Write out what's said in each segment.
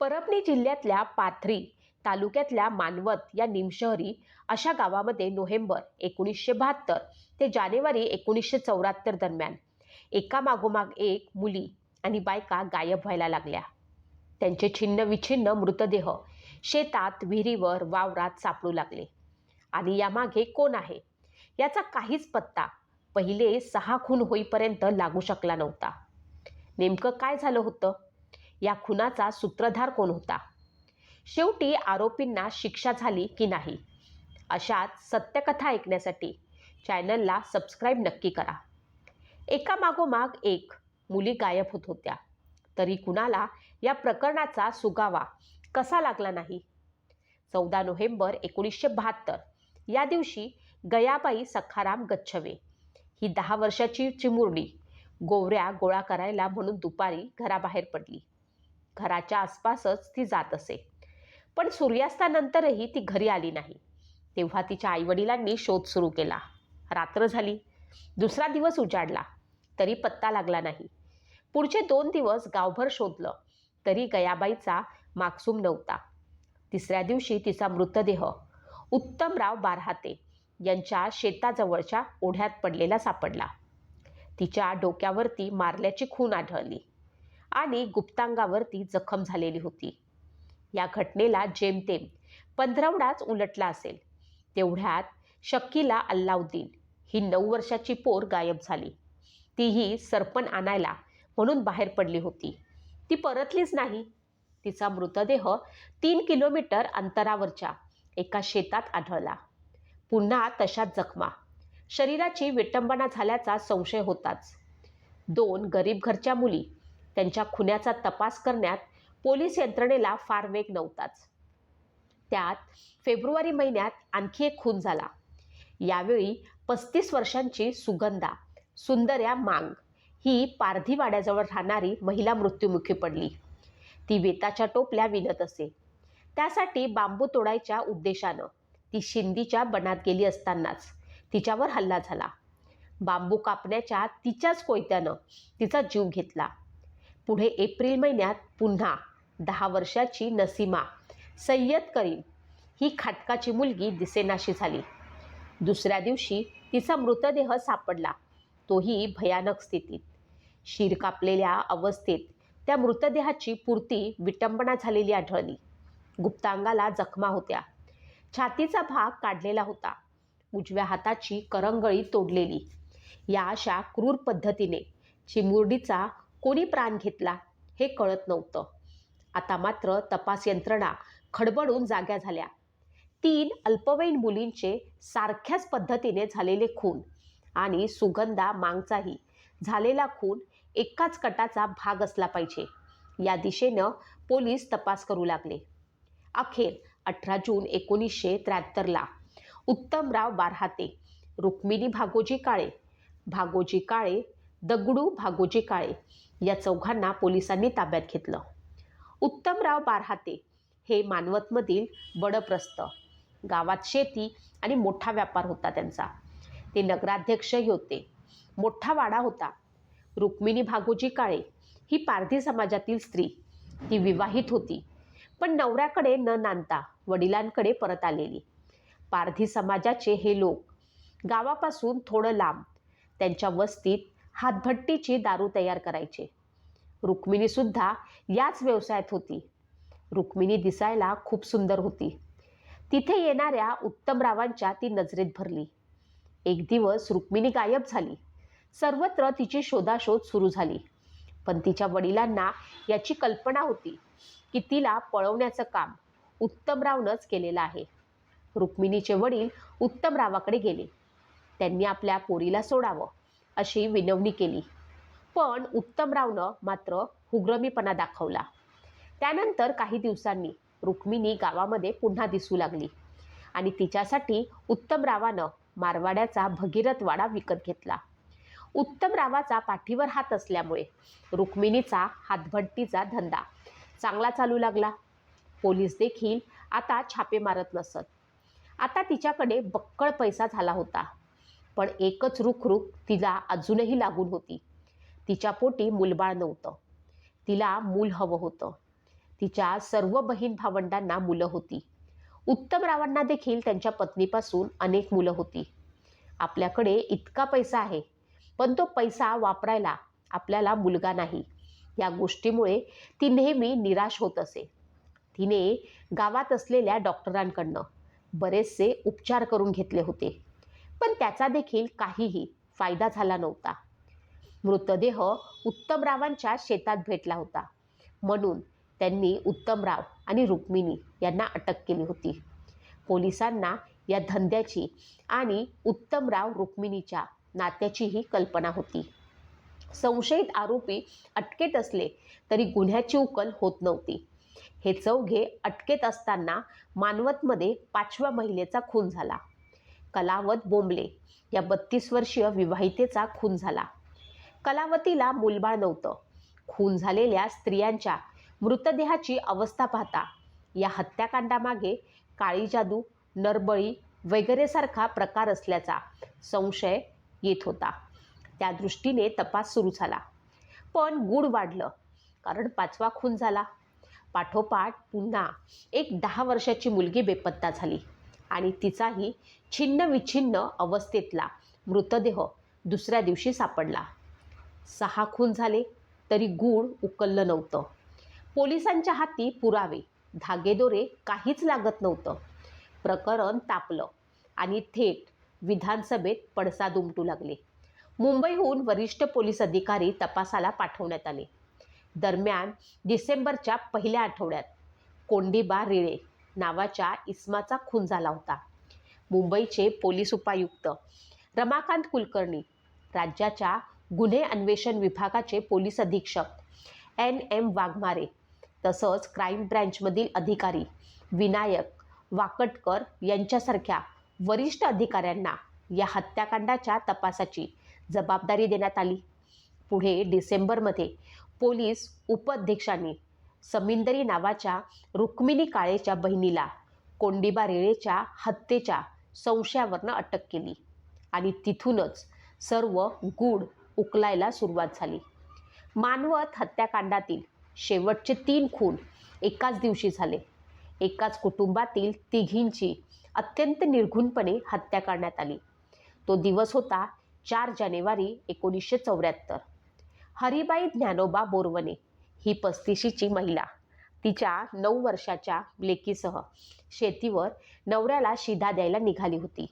परभणी जिल्ह्यातल्या पाथरी तालुक्यातल्या मानवत या निमशहरी अशा गावामध्ये नोव्हेंबर एकोणीसशे बहात्तर ते जानेवारी एकोणीसशे चौऱ्याहत्तर दरम्यान एका मागोमाग एक मुली आणि बायका गायब व्हायला लागल्या. त्यांचे छिन्न विछिन्न मृतदेह शेतात विहिरीवर वावरात सापडू लागले. आणि यामागे कोण आहे? याचा काहीच पत्ता पहिले सहा खून होईपर्यंत लागू शकला नव्हता. नेमकं काय झालं होतं? या खुनाचा सूत्रधार कोण होता? शेवटी आरोपींना शिक्षा झाली की नाही? अशात सत्यकथा ऐकण्यासाठी चॅनलला सबस्क्राईब नक्की करा. एका मागोमाग एक मुली गायब होत होत्या. तरी कुणाला या प्रकरणाचा सुगावा कसा लागला नाही? चौदा नोव्हेंबर एकोणीसशे बहात्तर या दिवशी गयाबाई सखाराम गच्छवे ही दहा वर्षाची चिमुरडी गोवऱ्या गोळा करायला म्हणून दुपारी घराबाहेर पडली. घराच्या आसपासच ती जात असे. पण सूर्यास्तानंतरही ती घरी आली नाही. तेव्हा तिच्या आईवडिलांनी शोध सुरू केला. रात्र झाली. दुसरा दिवस उजाडला. तरी पत्ता लागला नाही. पुढचे दोन दिवस गावभर शोधलं. तरी गयाबाईचा मागसूम नव्हता. तिसऱ्या दिवशी तिचा मृतदेह उत्तमराव बारहाते यांच्या शेताजवळच्या ओढ्यात पडलेला सापडला. तिच्या डोक्यावरती मारल्याची खून आढळली. आणि गुप्तांगावरती जखम झालेली होती. या घटनेला जेमतेम पंधरवडाच उलटला असेल. तेवढ्यात शक्कीला अल्लाउद्दीन ही नऊ वर्षाची पोर गायब झाली. तीही सरपण आणायला म्हणून बाहेर पडली होती. ती परतलीच नाही. तिचा मृतदेह तीन किलोमीटर अंतरावरच्या एका शेतात आढळला. पुन्हा तशाच जखमा. शरीराची विटंबना झाल्याचा संशय होताच. दोन गरीब घरच्या मुली त्यांच्या खुन्याचा तपास करण्यात पोलीस यंत्रणेला फार वेग नव्हताच. त्यात फेब्रुवारी महिन्यात आणखी एक खून झाला. यावेळी पस्तीस वर्षांची सुगंधा सुंदर्या मांग ही पारधीवाड्याजवळ राहणारी महिला मृत्युमुखी पडली. ती वेताच्या टोपल्या विणत असे. त्यासाठी बांबू तोडायच्या उद्देशानं ती शिंदीच्या बनात गेली असतानाच तिच्यावर हल्ला झाला. बांबू कापण्याच्या तिच्याच कोयत्यानं तिचा जीव घेतला. पुढे एप्रिल महिन्यात पुन्हा दहा वर्षाची नसीमा. सय्यद करीम ही खाटकाची मुलगी दिसेनाशी झाली. दुसऱ्या दिवशी तिचा मृतदेह सापडला. तोही भयानक स्थितीत. शिर कापलेल्या अवस्थेत त्या मृतदेहाची पूर्ती विटंबना झालेली आढळली. गुप्तांगाला जखमा होत्या. छातीचा भाग काढलेला होता. उजव्या हाताची करंगळी तोडलेली. या अशा क्रूर पद्धतीने चिमुरडीचा कोणी प्राण घेतला हे कळत नव्हतं. आता मात्र तपास यंत्रणा खडबडून जाग्या झाल्या. तीन अल्पवयीन मुलींचे सारख्याच पद्धतीने झालेले खून आणि सुगंधा मांगचाही झालेला खून एकाच कटाचा भाग असला पाहिजे. या दिशेनं पोलीस तपास करू लागले. अखेर अठरा जून एकोणीसशे त्र्याहत्तरला उत्तमराव बारहाते रुक्मिणी भागोजी काळे भागोजी काळे दगडू भागोजी काळे या चौघांना पोलिसांनी ताब्यात घेतलं. उत्तमराव बारहाते हे मानवतमधील बडप्रस्त गावात शेती आणि मोठा व्यापार होता त्यांचा. ते नगराध्यक्षही होते. मोठा वाडा होता. रुक्मिणी भागोजी काळे ही पारधी समाजातील स्त्री. ती विवाहित होती पण नवऱ्याकडे न नांदता वडिलांकडे परत आलेली. पारधी समाजाचे हे लोक गावापासून थोडं लांब त्यांच्या वस्तीत हातभट्टीची दारू तयार करायचे. रुक्मिणीसुद्धा याच व्यवसायात होती. रुक्मिणी दिसायला खूप सुंदर होती. तिथे येणाऱ्या उत्तमरावांच्या ती नजरेत भरली. एक दिवस रुक्मिणी गायब झाली. सर्वत्र तिची शोधाशोध सुरू झाली. पण तिच्या वडिलांना याची कल्पना होती की तिला पळवण्याचं काम उत्तमरावनंच केलेलं आहे. रुक्मिणीचे वडील उत्तमरावाकडे गेले. त्यांनी आपल्या पोरीला सोडावं. अशी विनवणी केली. पण उत्तमरावनं मात्र हुग्रमीपणा दाखवला. त्यानंतर काही दिवसांनी रुक्मिणी गावामध्ये पुन्हा दिसू लागली आणि तिच्यासाठी उत्तमरावानं मारवाड्याचा भगीरथवाडा विकत घेतला. उत्तमरावाचा पाठीवर हात असल्यामुळे रुक्मिणीचा हातभट्टीचा धंदा चांगला चालू लागला. पोलीस देखील आता छापे मारत नसत. आता तिच्याकडे बक्कळ पैसा झाला होता. पण एकच रुखरुख तिला अजूनही लागून होती. तिच्या पोटी मूलबाळ नव्हतं. तिला मूल हवं होतं. तिच्या सर्व बहीण भावंडांना मुलं होती. उत्तमरावांना देखील त्यांच्या पत्नीपासून अनेक मुलं होती. आपल्याकडे इतका पैसा आहे पण तो पैसा वापरायला आपल्याला मुलगा नाही. या गोष्टीमुळे ती नेहमी निराश होत असे. तिने गावात असलेल्या डॉक्टरांकडनं बरेचसे उपचार करून घेतले होते. पण त्याचा देखील काहीही फायदा झाला नव्हता. मृतदेह उत्तमरावांच्या शेतात भेटला होता. म्हणून त्यांनी उत्तमराव आणि रुक्मिणी यांना अटक केली होती. पोलिसांना या धंद्याची आणि उत्तमराव रुक्मिणीच्या नात्याचीही कल्पना होती. संशयित आरोपी अटकेत असले तरी गुन्ह्याची उकल होत नव्हती. हे चौघे अटकेत असताना मानवतमध्ये पाचव्या महिलेचा खून झाला. कलावत बोंबले. या बत्तीस वर्षीय विवाहितेचा खून झाला. कलावतीला मूलबाळ नव्हतं. खून झालेल्या स्त्रियांच्या मृतदेहाची अवस्था पाहता या हत्याकांडामागे काळी जादू नरबळी वगैरेसारखा प्रकार असल्याचा संशय येत होता. त्या दृष्टीने तपास सुरू झाला. पण गूढ वाढलं कारण पाचवा खून झाला. पाठोपाठ पुन्हा एक दहा वर्षाची मुलगी बेपत्ता झाली. आणि तिचाही छिन्नविछिन्न अवस्थेतला मृतदेह दुसऱ्या दिवशी सापडला. सहा खून झाले तरी गूढ उकललं नव्हतं. पोलिसांच्या हाती पुरावे धागेदोरे काहीच लागत नव्हतं. प्रकरण तापलं आणि थेट विधानसभेत पडसाद उमटू लागले. मुंबईहून वरिष्ठ पोलीस अधिकारी तपासाला पाठवण्यात आले. दरम्यान डिसेंबरच्या पहिल्या आठवड्यात कोंडीबा रिळे नावाच्या इस्माचा खून झाला होता. मुंबईचे पोलीस उपायुक्त रमाकांत कुलकर्णी राज्याच्या गुन्हे अन्वेषण विभागाचे पोलीस अधीक्षक एन. एम. वाघमारे तसंच क्राईम ब्रँचमधील अधिकारी विनायक वाकटकर यांच्यासारख्या वरिष्ठ अधिकाऱ्यांना या हत्याकांडाच्या तपासाची जबाबदारी देण्यात आली. पुढे डिसेंबरमध्ये पोलीस उपअधीक्षांनी समिंदरी नावाच्या रुक्मिणी काळेच्या बहिणीला कोंडीबा रेळेच्या हत्येच्या संशयावरनं अटक केली आणि तिथूनच सर्व गूढ उकलायला सुरुवात झाली. मानवत हत्याकांडातील शेवटचे तीन खून एकाच दिवशी झाले. एकाच कुटुंबातील तिघींची अत्यंत निर्घुणपणे हत्या करण्यात आली. तो दिवस होता चार जानेवारी एकोणीसशे चौऱ्याहत्तर. हरिबाई ज्ञानोबा बोरवणे ही पस्तीशीची महिला. तिच्या नऊ वर्षाच्या लेकीसह शेतीवर नवऱ्याला शिधा द्यायला निघाली होती.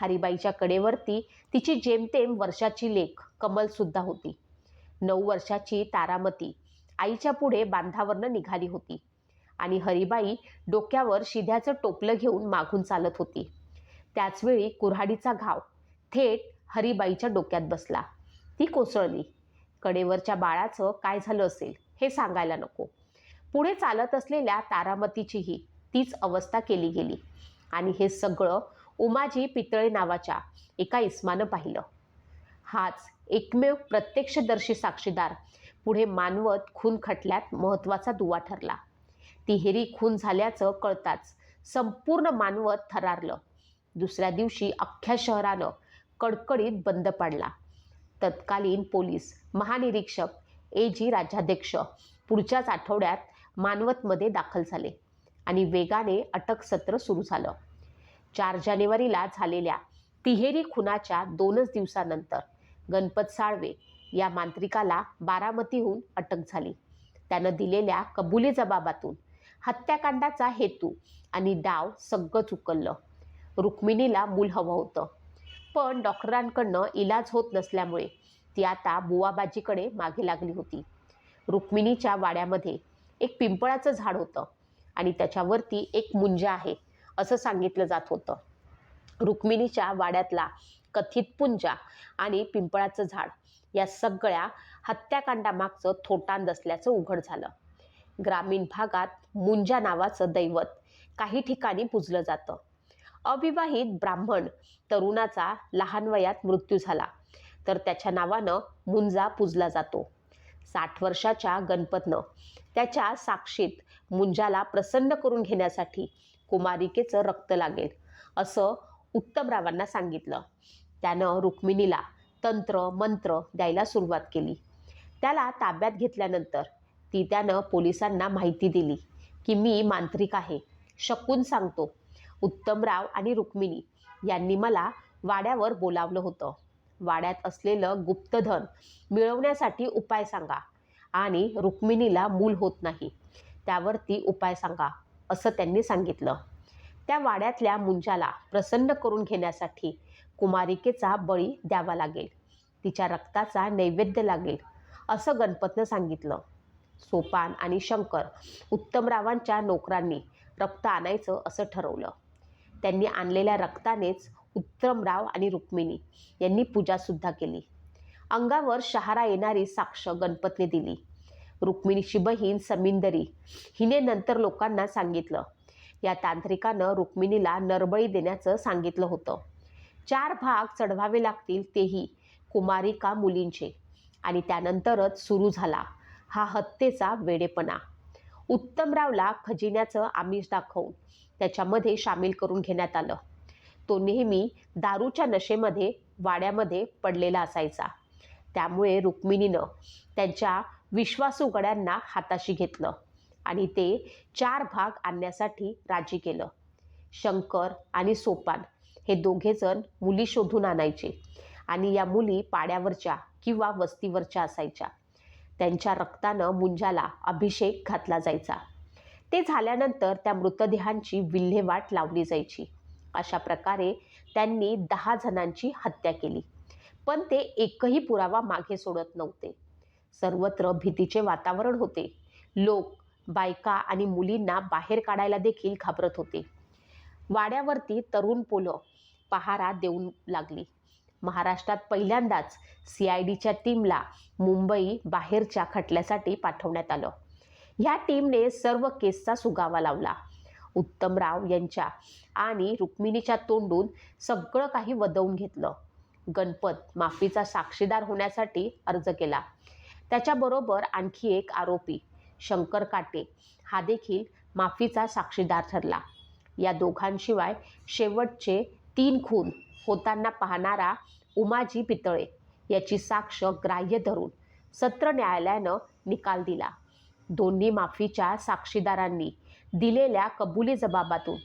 हरिबाईच्या कडेवरती तिची जेमतेम वर्षाची लेख कमलसुद्धा होती. नऊ वर्षाची तारामती आईच्या पुढे बांधावरनं निघाली होती आणि हरिबाई डोक्यावर शिध्याचं टोपलं घेऊन मागून चालत होती. त्याचवेळी कुऱ्हाडीचा घाव थेट हरिबाईच्या डोक्यात बसला. ती कोसळली. कडेवरच्या बाळाचं काय झालं असेल? हे सांगायला नको. पुढे चालत असलेल्या तारामतीचीही तीच अवस्था केली गेली. आणि हे सगळं उमाजी पितळे नावाच्या एका इस्मानं पाहिलं. हाच एकमेव प्रत्यक्षदर्शी साक्षीदार पुढे मानवत खून खटल्यात महत्त्वाचा दुवा ठरला. तिहेरी खून झाल्याचं कळताच संपूर्ण मानवत थरारलं. दुसऱ्या दिवशी अख्ख्या शहरानं कडकडीत बंद पाडला. तत्कालीन पोलीस महानिरीक्षक ए जी राज्याध्यक्ष पुढच्याच आठवड्यात मानवतमध्ये दाखल झाले आणि वेगाने अटक सत्र सुरू झालं. चार जानेवारीला झालेल्या तिहेरी खुनाच्या दोनच दिवसानंतर गणपत साळवे या मांत्रिकाला बारामतीहून अटक झाली. त्यानं दिलेल्या कबुली जबाबातून हत्याकांडाचा हेतू आणि डाव सगळं उकललं. रुक्मिणीला मूल हवं होतं. पण डॉक्टरांकडनं इलाज होत नसल्यामुळे ती आता बुवाबाजीकडे मागे लागली होती. रुक्मिणीच्या वाड्यामध्ये एक पिंपळाचं झाड होतं आणि त्याच्यावरती एक मुंजा आहे असं सांगितलं जात होतं. रुक्मिणीच्या वाड्यातला कथित पुंजा आणि पिंपळाचं झाड या सगळ्या हत्याकांडामागचं थोटांद असल्याचं उघड झालं. ग्रामीण भागात मुंजा नावाचं दैवत काही ठिकाणी पूजलं जातं. अविवाहित ब्राह्मण तरुणाचा लहान वयात मृत्यू झाला. तर त्याच्या नावानं मुंजा पूजला जातो. साठ वर्षाच्या गणपतनं त्याच्या साक्षीत मुंजाला प्रसन्न करून घेण्यासाठी कुमारिकेचं रक्त लागेल असं उत्तमरावांना सांगितलं. त्यानं रुक्मिणीला तंत्र मंत्र द्यायला सुरुवात केली. त्याला ताब्यात घेतल्यानंतर ती त्यानं पोलिसांना माहिती दिली की मी मांत्रिक आहे. शकून सांगतो उत्तमराव आणि रुक्मिणी यांनी मला वाड्यावर बोलावलं होतं. वाड्यात असलेलं गुप्तधन मिळवण्यासाठी उपाय सांगा. आणि रुक्मिणीला मूल होत नाही. त्यावरती उपाय सांगा असं त्यांनी सांगितलं. त्या वाड्यातल्या मुंजाला प्रसन्न करून घेण्यासाठी कुमारिकेचा बळी द्यावा लागेल. तिच्या रक्ताचा नैवेद्य लागेल असं गणपतनं सांगितलं. सोपान आणि शंकर उत्तमरावांच्या नोकरांनी रक्त आणायचं असं ठरवलं. त्यांनी आणलेल्या रक्तानेच उत्तमराव आणि रुक्मिणी यांनी पूजासुद्धा केली. अंगावर शहारा येणारी साक्ष गणपतने दिली. रुक्मिणीची बहीण समिंदरी हिने नंतर लोकांना सांगितलं. या तांत्रिकानं रुक्मिणीला नरबळी देण्याचं सांगितलं होतं. चार भाग चढवावे लागतील तेही कुमारिका मुलींचे आणि त्यानंतरच सुरू झाला हा हत्येचा वेडेपणा. उत्तमरावला खजिन्याचं आमिष दाखवून त्याच्यामध्ये सामील करून घेण्यात आलं. तो नेहमी दारूच्या नशेमध्ये वाड्यामध्ये पडलेला असायचा. त्यामुळे रुक्मिणीनं त्यांच्या विश्वासू गड्यांना हाताशी घेतलं आणि ते चार भाग आणण्यासाठी राजी केलं. शंकर आणि सोपान हे दोघेजण मुली शोधून आणायचे आणि या मुली पाड्यावरच्या किंवा वस्तीवरच्या असायच्या. त्यांच्या रक्तानं मुंजाला अभिषेक घातला जायचा. ते झाल्यानंतर त्या मृतदेहांची विल्हेवाट लावली जायची. अशा प्रकारे त्यांनी दहा जणांची हत्या केली. पण ते एकही पुरावा मागे सोडत नव्हते. सर्वत्र भीतीचे वातावरण होते. लोक बायका आणि मुलींना बाहेर काढायला देखील घाबरत होते. वाड्यावरती तरुण पोलं पहारा देऊन लागली. महाराष्ट्रात पहिल्यांदाच सी आय डीच्या टीमला मुंबई बाहेरच्या खटल्यासाठी पाठवण्यात आलं. ह्या टीमने सर्व केसचा सुगावा लावला. उत्तमराव यांच्या आणि रुक्मिणीच्या तोंडून सगळं काही वदवून घेतलं. गणपत माफीचा साक्षीदार होण्यासाठी अर्ज केला. त्याच्याबरोबर आणखी एक आरोपी शंकर काटे हा देखील माफीचा साक्षीदार ठरला. या दोघांशिवाय शेवटचे तीन खून होताना पाहणारा उमाजी पितळे याची साक्ष ग्राह्य धरून सत्र न्यायालयानं निकाल दिला. दोन्ही माफीच्या साक्षीदारांनी दिलेल्या कबुली जबाबातून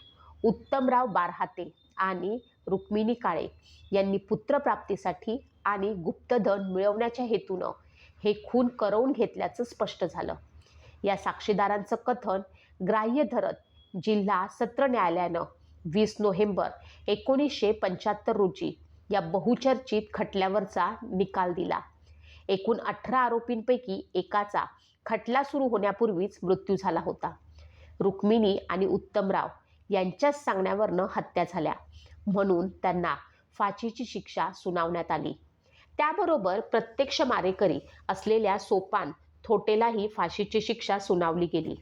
उत्तमराव बारहाते आणि रुक्मिणी काळे यांनी पुत्रप्राप्तीसाठी आणि गुप्तधन मिळवण्याच्या हेतूनं हे खून करवून घेतल्याचं स्पष्ट झालं. या साक्षीदारांचं कथन ग्राह्य धरत जिल्हा सत्र न्यायालयानं वीस नोव्हेंबर एकोणीसशे पंच्याहत्तर रोजी या बहुचर्चित खटल्यावरचा निकाल दिला. एकूण अठरा आरोपींपैकी एकाचा खटला सुरू होण्यापूर्वीच मृत्यू झाला होता. रुक्मिणी आणि उत्तमराव यांच्याच सांगण्यावरनं हत्या झाल्या. म्हणून त्यांना फाशीची शिक्षा सुनावण्यात आली. त्याबरोबर प्रत्यक्ष मारेकरी असलेल्या सोपान थोटेलाही फाशीची शिक्षा सुनावली गेली.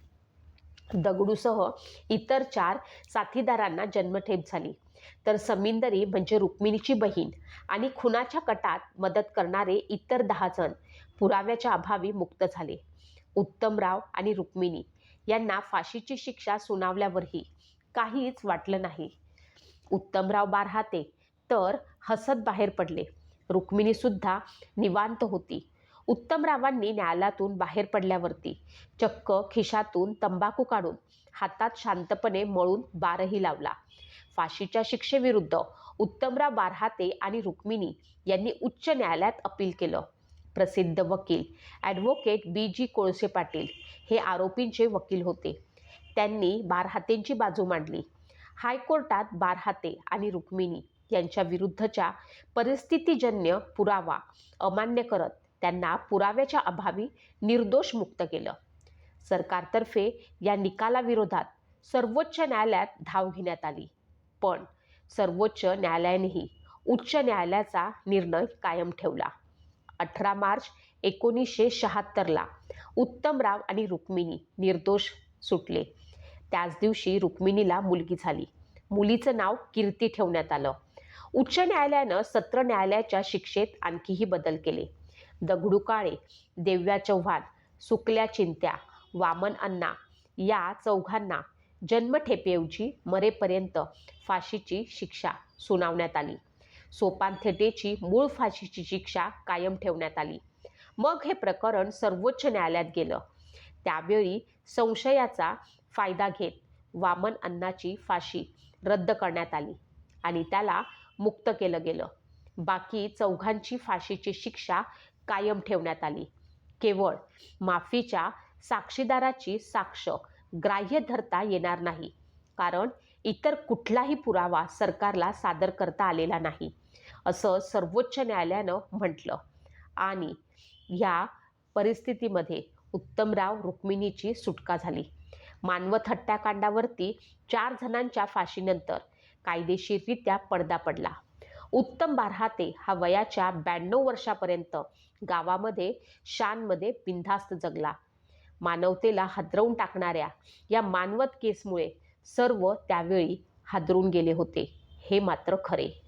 दगडूसह इतर चार साथीदारांना जन्मठेप झाली. तर समिंदरी म्हणजे रुक्मिणीची बहीण आणि खुनाच्या कटात मदत करणारे इतर दहा जण पुराव्याच्या अभावी मुक्त झाले. उत्तमराव आणि रुक्मिणी यांना फाशीची शिक्षा सुनावल्यावरही काहीच वाटलं नाही. उत्तमराव बारहाते तर हसत बाहेर पडले. रुक्मिणीसुद्धा निवांत होती. उत्तमरावांनी न्यायालयातून बाहेर पडल्यावरती चक्क खिशातून तंबाखू काढून हातात शांतपणे मळून बारही लावला. फाशीच्या शिक्षेविरुद्ध उत्तमराव बारहाते आणि रुक्मिणी यांनी उच्च न्यायालयात अपील केलं. प्रसिद्ध वकील. ॲडव्होकेट बी जी कोळसे पाटील हे आरोपींचे वकील होते. त्यांनी बारहातेंची बाजू मांडली. हायकोर्टात बारहाते आणि रुक्मिणी यांच्या विरुद्धच्या परिस्थितीजन्य पुरावा अमान्य करत त्यांना पुराव्याच्या अभावी निर्दोष मुक्त केलं. सरकारतर्फे या निकालाविरोधात सर्वोच्च न्यायालयात धाव घेण्यात आली. पण सर्वोच्च न्यायालयानेही उच्च न्यायालयाचा निर्णय कायम ठेवला. अठरा मार्च एकोणीसशे शहात्तरला उत्तमराव आणि रुक्मिणी निर्दोष सुटले. त्याच दिवशी रुक्मिणीला मुलगी झाली. मुलीचं नाव कीर्ती ठेवण्यात आलं. उच्च न्यायालयानं सत्र न्यायालयाच्या शिक्षेत आणखीही बदल केले. दगडू काळे देव्या चव्हाण सुकल्या चिंत्या वामन अण्णा या चौघांना जन्मठेपेऐवजी मरेपर्यंत फाशीची शिक्षा सुनावण्यात आली. सोपानथेटेची मूळ फाशीची शिक्षा कायम ठेवण्यात आली. मग हे प्रकरण सर्वोच्च न्यायालयात गेलं. त्यावेळी संशयाचा फायदा घेत वामन अण्णाची फाशी रद्द करण्यात आली आणि त्याला मुक्त केलं गेलं. बाकी चौघांची फाशीची शिक्षा कायम ठेवण्यात आली. केवळ माफीच्या साक्षीदाराची साक्ष ग्राह्य धरता येणार नाही. कारण इतर कुठलाही पुरावा सरकारला सादर करता आलेला नाही. असं सर्वोच्च न्यायालयानं म्हटलं. आणि ह्या परिस्थितीमध्ये उत्तमराव रुक्मिणीची सुटका झाली. मानवत हत्याकांडावरती चार जणांच्या फाशीनंतर कायदेशीररित्या पडदा पडला. उत्तम बारहाते हा वयाच्या ब्याण्णव वर्षापर्यंत गावामध्ये शानमध्ये बिनधास्त जगला. मानवतेला हादरवून टाकणाऱ्या या मानवत केसमुळे सर्व त्यावेळी हादरून गेले होते. हे मात्र खरे.